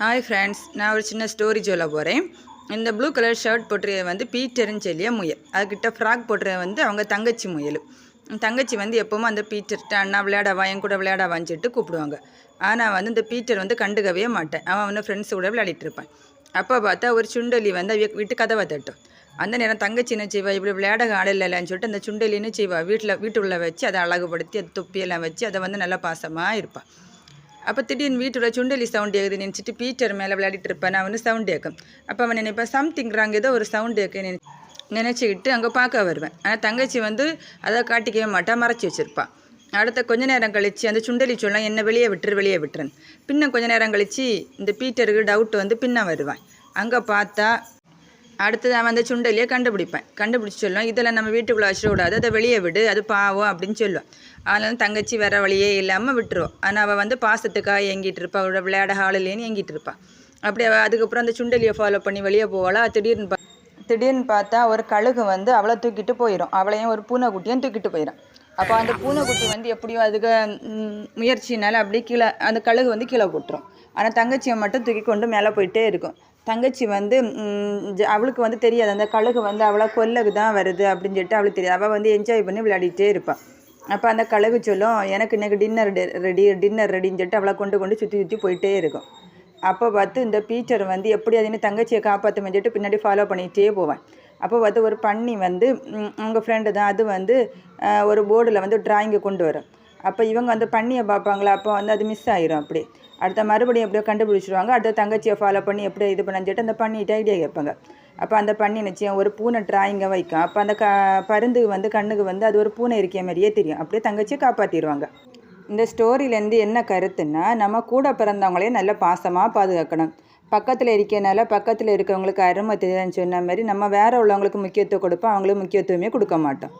Hi friends நான் ஒரு சின்ன ஸ்டோரி சொல்ல போகிறேன் இந்த ப்ளூ கலர் ஷர்ட் போட்டுறது வந்து பீட்டர்னு சொல்லிய முயல். அதுக்கிட்ட ஃப்ராக் போட்டுறது வந்து அவங்க தங்கச்சி முயல். தங்கச்சி வந்து எப்போவும் அந்த பீட்டர்கிட்ட அண்ணா விளையாடவா என் கூட விளையாடவான்னு சொல்லிட்டு கூப்பிடுவாங்க. ஆனால் வந்து இந்த பீட்டர் வந்து கண்டுக்கவே மாட்டேன். அவன் வந்து ஃப்ரெண்ட்ஸ் கூட விளையாடிட்டு இருப்பான். அப்போ பார்த்தா ஒரு சுண்டலி வந்து வீட்டு கதவை தட்டும். அந்த நேரம் தங்கச்சி என்ன செய்வா? இப்படி விளையாட ஆள் இல்லைன்னு சொல்லிட்டு அந்த சுண்டலின்னு செய்வா? வீட்டில் வீட்டுக்குள்ளே வச்சு அதை அழகுபடுத்தி அது தொப்பியெல்லாம் வச்சு அதை வந்து நல்லா பாசமாக இருப்பாள் அப்போ திடீர்னு வீட்டோட சுண்டலி சவுண்ட் ஏகுது நினச்சிட்டு பீட்டர் மேலே விளையாடிட்டு இருப்பேன் நான் வந்து சவுண்ட் ஏக்கும் அப்போ அவன் நினைப்பேன் சம்திங்கிறாங்க ஏதோ ஒரு சவுண்ட் கேட்க நினை நினச்சிக்கிட்டு அங்கே பார்க்க வருவேன். ஆனால் தங்கச்சி வந்து அதை காட்டிக்கவே மாட்டான் மறைச்சி வச்சுருப்பாள் அடுத்த கொஞ்ச நேரம் கழித்து அந்த சுண்டலி சொல்லம் என்னை வெளியே விட்டுரு வெளியே விட்டுறேன் பின்ன கொஞ்ச நேரம் கழித்து இந்த பீட்டருக்கு டவுட் வந்து பின்ன வருவான். அங்கே பார்த்தா அடுத்து அவன் அந்த சுண்டலியை கண்டுபிடிப்பேன். கண்டுபிடிச்சி சொல்லுவான் இதெல்லாம் நம்ம வீட்டுக்குள்ளே வச்சிடக்கூடாது அதை வெளியே விடு அது பாவம் அப்படின்னு சொல்லுவோம் அதனால தங்கச்சி வர வழியே இல்லாமல் விட்டுருவோம் ஆனால் அவள் வந்து பாசத்துக்காக ஏங்கிட்டு இருப்பாள் அவளோட விளையாட ஹாலிலேன்னு ஏங்கிட்டு இருப்பாள் அப்படி அவள் அதுக்கப்புறம் அந்த சுண்டலியை ஃபாலோ பண்ணி வெளியே போவாளா? திடீர்னு பா திடீர்னு பார்த்தா ஒரு கழுகு வந்து அவளை தூக்கிட்டு போயிடும் அவளையும் ஒரு பூனைக்குட்டியும் தூக்கிட்டு போயிடும் அப்போ அந்த பூனைக்குட்டி வந்து எப்படியோ அதுக்கு முயற்சினால அப்படியே கீழே அந்த கழுகு வந்து கீழே போட்டுரும். ஆனால் தங்கச்சியை மட்டும் தூக்கி கொண்டு மேலே போயிட்டே இருக்கும். தங்கச்சி வந்து ஜ- அவளுக்கு வந்து தெரியாது. அந்த கழுகு வந்து அவளை கொல்லகு தான் வருது அப்படின்னு சொல்லிட்டு அவளுக்கு தெரியாது. அவள் வந்து என்ஜாய் பண்ணி விளையாடிட்டே இருப்பாள் அப்போ அந்த கழுகு சொல்லும் எனக்கு இன்னைக்கு டின்னர் ரெடி டின்னர் ரெடின்னு சொல்லிட்டு அவளை கொண்டு கொண்டு சுற்றி சுற்றி போயிட்டே இருக்கும். அப்போ பார்த்து இந்த பீச்சர் வந்து எப்படி அதுன்னு தங்கச்சியை காப்பாற்ற சொல்லிட்டு பின்னாடி ஃபாலோ பண்ணிகிட்டே போவேன். அப்போ பார்த்து ஒரு பண்ணி வந்து உங்கள் அவங்க ஃப்ரெண்டு தான். அது வந்து ஒரு போர்டில் வந்து ட்ராயிங்கை கொண்டு வரும். அப்போ இவங்க அந்த பண்ணியை பார்ப்பாங்களா அப்போ வந்து அது மிஸ் ஆயிரும் அப்படி. அடுத்த மறுபடியும் எப்படியோ கண்டுபிடிச்சிருவாங்க. அடுத்த தங்கச்சியை ஃபாலோ பண்ணி எப்படி இது பண்ணு சொல்லிட்டு அந்த பண்ணிட்டு ஐடியா கேட்பாங்க. அப்போ அந்த பண்ணி நிச்சயம் ஒரு பூனை டிராயிங்கை வைக்கும். அப்போ அந்த க பருந்து வந்து கண்ணுக்கு வந்து அது ஒரு பூனை இருக்க மாதிரியே தெரியும். அப்படியே தங்கச்சியை காப்பாற்றிடுவாங்க இந்த ஸ்டோரியிலேருந்து என்ன கருத்துன்னா நம்ம கூட பிறந்தவங்களையும் நல்ல பாசமாக பாதுகாக்கணும். பக்கத்தில் இருக்கனால பக்கத்தில் இருக்கவங்களுக்கு அருமை தெரியாதுன்னு சொன்ன மாதிரி நம்ம வேறு உள்ளவங்களுக்கு முக்கியத்துவம் கொடுப்போம். அவங்களுக்கு முக்கியத்துவமே கொடுக்க மாட்டோம்.